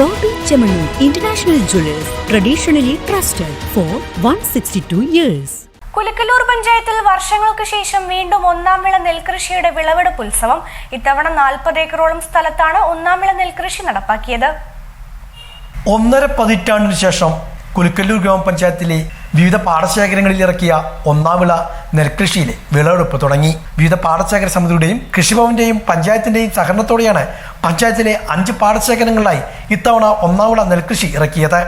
Bobby jewellers International trusted traditionally trusted for 162 years. കുലക്കലൂർ പഞ്ചായത്തിൽ വർഷങ്ങൾക്ക് ശേഷം വീണ്ടും ഒന്നാം വിള നെൽകൃഷിയുടെ വിളവെടുപ്പ് ഉത്സവം ഇത്തവണ നാൽപ്പത് ഏക്കറോളം സ്ഥലത്താണ് ഒന്നാം വിള നെൽകൃഷി നടപ്പാക്കിയത് ഒന്നര പതിറ്റാണ്ടിന് ശേഷം കുലുക്കല്ലൂർ ഗ്രാമപഞ്ചായത്തിലെ വിവിധ പാടശേഖരങ്ങളിൽ ഇറക്കിയ ഒന്നാം വിള നെൽകൃഷിയിലെ വിളവെടുപ്പ് തുടങ്ങി. വിവിധ പാടശേഖര സമിതിയുടെയും കൃഷിഭവന്റെയും പഞ്ചായത്തിന്റെയും സഹകരണത്തോടെയാണ് പഞ്ചായത്തിലെ അഞ്ച് പാടശേഖരങ്ങളിലായി ഇത്തവണ ഒന്നാം വിള നെൽകൃഷി ഇറക്കിയത്.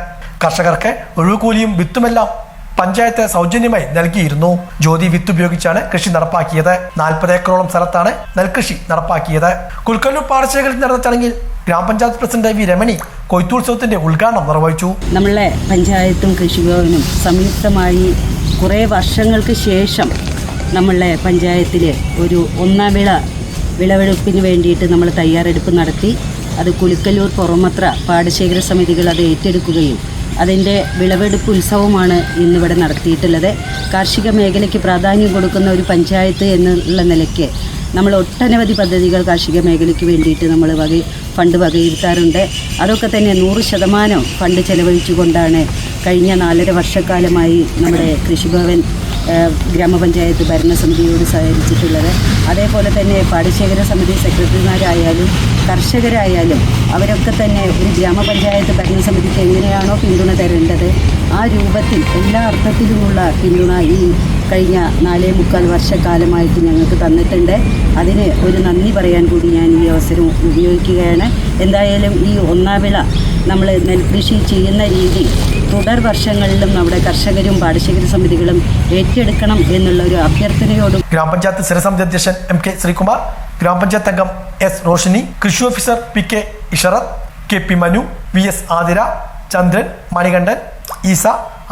കർഷകർക്ക് ഒഴിവുകൂലിയും വിത്തുമെല്ലാം പഞ്ചായത്ത് സൗജന്യമായി നൽകിയിരുന്നു. ജ്യോതി വിത്ത് ഉപയോഗിച്ചാണ് കൃഷി നടപ്പാക്കിയത്. നാൽപ്പത് ഏക്കറോളം സ്ഥലത്താണ് നെൽകൃഷി നടപ്പാക്കിയത്. കുൽക്കല്ലൂർ പാടശേഖരത്തിൽ നടന്ന ചടങ്ങിൽ ഗ്രാമപഞ്ചായത്ത് പ്രസിഡന്റ് വി രമണി കൊയ്ത്തുത്സവത്തിന്റെ ഉദ്ഘാടനം നിർവഹിച്ചു. നമ്മളെ പഞ്ചായത്തും കൃഷിഭവനും സംയുക്തമായി കുറേ വർഷങ്ങൾക്ക് ശേഷം നമ്മളെ പഞ്ചായത്തിൽ ഒരു ഒന്നാം വിള വിളവെടുപ്പിന് വേണ്ടിയിട്ട് നമ്മൾ തയ്യാറെടുപ്പ് നടത്തി. അത് കുലുക്കല്ലൂർ പുറമത്ര പാടശേഖര സമിതികൾ അത് ഏറ്റെടുക്കുകയും അതിന്റെ വിളവെടുപ്പ് ഉത്സവമാണ് ഇന്നിവിടെ നടത്തിയിട്ടുള്ളത്. കാർഷിക മേഖലയ്ക്ക് പ്രാധാന്യം കൊടുക്കുന്ന ഒരു പഞ്ചായത്ത് എന്നുള്ള നിലയ്ക്ക് നമ്മൾ ഒട്ടനവധി പദ്ധതികൾ കാർഷിക മേഖലയ്ക്ക് വേണ്ടിയിട്ട് നമ്മൾ വക ഫണ്ട് വകയിരുത്താറുണ്ട്. അതൊക്കെ തന്നെ നൂറ് ശതമാനം ഫണ്ട് ചെലവഴിച്ചുകൊണ്ടാണ് കഴിഞ്ഞ നാലര വർഷക്കാലമായി നമ്മുടെ കൃഷിഭവൻ ഗ്രാമപഞ്ചായത്ത് ഭരണസമിതിയോട് സഹകരിച്ചിട്ടുള്ളത്. അതേപോലെ തന്നെ പാടശേഖര സമിതി സെക്രട്ടറിമാരായാലും കർഷകരായാലും അവരൊക്കെ തന്നെ ഒരു ഗ്രാമപഞ്ചായത്ത് ഭരണസമിതിക്ക് എങ്ങനെയാണോ പിന്തുണ തരേണ്ടത് ആ രൂപത്തിൽ എല്ലാ അർത്ഥത്തിലുമുള്ള പിന്തുണ ഈ കഴിഞ്ഞ നാലേ മുക്കാൽ വർഷക്കാലമായിട്ട് ഞങ്ങൾക്ക് തന്നിട്ടുണ്ട്. അതിന് ഒരു നന്ദി പറയാൻ കൂടി ഞാൻ ഈ അവസരം ഉപയോഗിക്കുകയാണ്. എന്തായാലും ഈ ഒന്നാം വിള നമ്മൾ നെൽകൃഷി ചെയ്യുന്ന രീതി തുടർ വർഷങ്ങളിലും നമ്മുടെ കർഷകരും പാടശേഖര സമിതികളും ഏറ്റെടുക്കണം എന്നുള്ള ഒരു അഭ്യർത്ഥനയോടും ഗ്രാമപഞ്ചായത്ത് സ്ഥിരസമിതി അധ്യക്ഷൻ എം കെ ശ്രീകുമാർ ഗ്രാമപഞ്ചായത്ത് അംഗം എസ് റോഷിനി കൃഷി officer P K Isharath K P Manu V S Athira Chandran Manikandan Eesa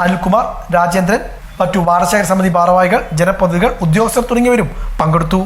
Anilkumar Rajendran മറ്റു പാടശേഖര സമിതി ഭാരവാഹികൾ ജനപ്രതിനിധികൾ ഉദ്യോഗസ്ഥർ തുടങ്ങിയവരും പങ്കെടുത്തു.